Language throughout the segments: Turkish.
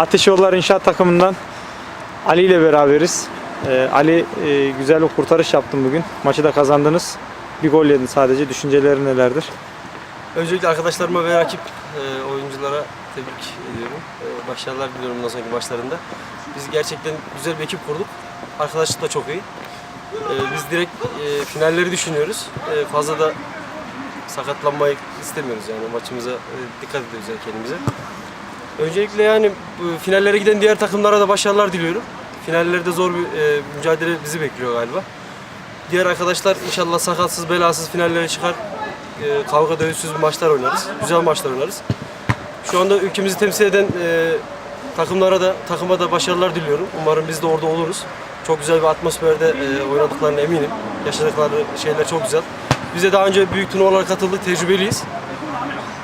Ateşyollar İnşaat takımından Ali ile beraberiz. Ee, Ali e, güzel bir kurtarış yaptın bugün. Maçı da kazandınız. Bir gol yedin sadece. Düşüncelerin nelerdir? Öncelikle arkadaşlarıma ve rakip e, oyunculara tebrik ediyorum. E, başarılar diliyorum bundan sonraki maçlarında. Biz gerçekten güzel bir ekip kurduk. Arkadaşlık da çok iyi. E, biz direkt finalleri düşünüyoruz. Fazla da sakatlanmayı istemiyoruz yani maçımıza dikkat ediyoruz yani kendimize. Öncelikle yani finallere giden diğer takımlara da başarılar diliyorum. Finallerde zor bir e, mücadele bizi bekliyor galiba. Diğer arkadaşlar inşallah sakatsız belasız finallere çıkar. E, kavga dövüşsüz maçlar oynarız. Güzel maçlar oynarız. Şu anda ülkemizi temsil eden e, takımlara da takıma da başarılar diliyorum. Umarım biz de orada oluruz. Çok güzel bir atmosferde e, oynadıklarına eminim. Yaşadıkları şeyler çok güzel. Biz de daha önce büyük turnuvalara katıldık, tecrübeliyiz.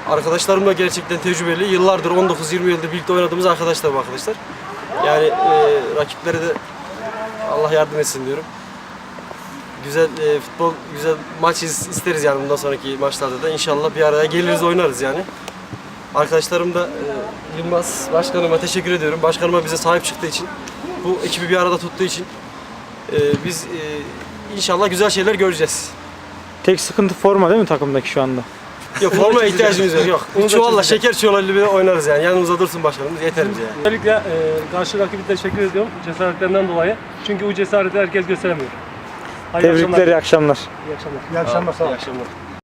Arkadaşlarım da gerçekten tecrübeli. Yıllardır 19-20 yıldır birlikte oynadığımız arkadaşlar arkadaşlar. Yani e, rakiplere de Allah yardım etsin diyorum. Güzel e, futbol, güzel maç iz- isteriz yani bundan sonraki maçlarda da. İnşallah bir araya geliriz oynarız yani. Arkadaşlarım da e, Yılmaz Başkanıma teşekkür ediyorum. Başkanıma bize sahip çıktığı için, bu ekibi bir arada tuttuğu için e, biz e, inşallah güzel şeyler göreceğiz. Tek sıkıntı forma değil mi takımdaki şu anda? Yok formaya ihtiyacımız yok. yok. Bir çuvalla şeker çuvalıyla bile oynarız yani. Yanımızda dursun başkanımız yeter bize yani. Özellikle e, karşı rakibi teşekkür ediyorum cesaretlerinden dolayı. Çünkü bu cesareti herkes gösteremiyor. Hayırlı Tebrikler, iyi akşamlar. akşamlar. İyi akşamlar. İyi akşamlar. İyi akşamlar.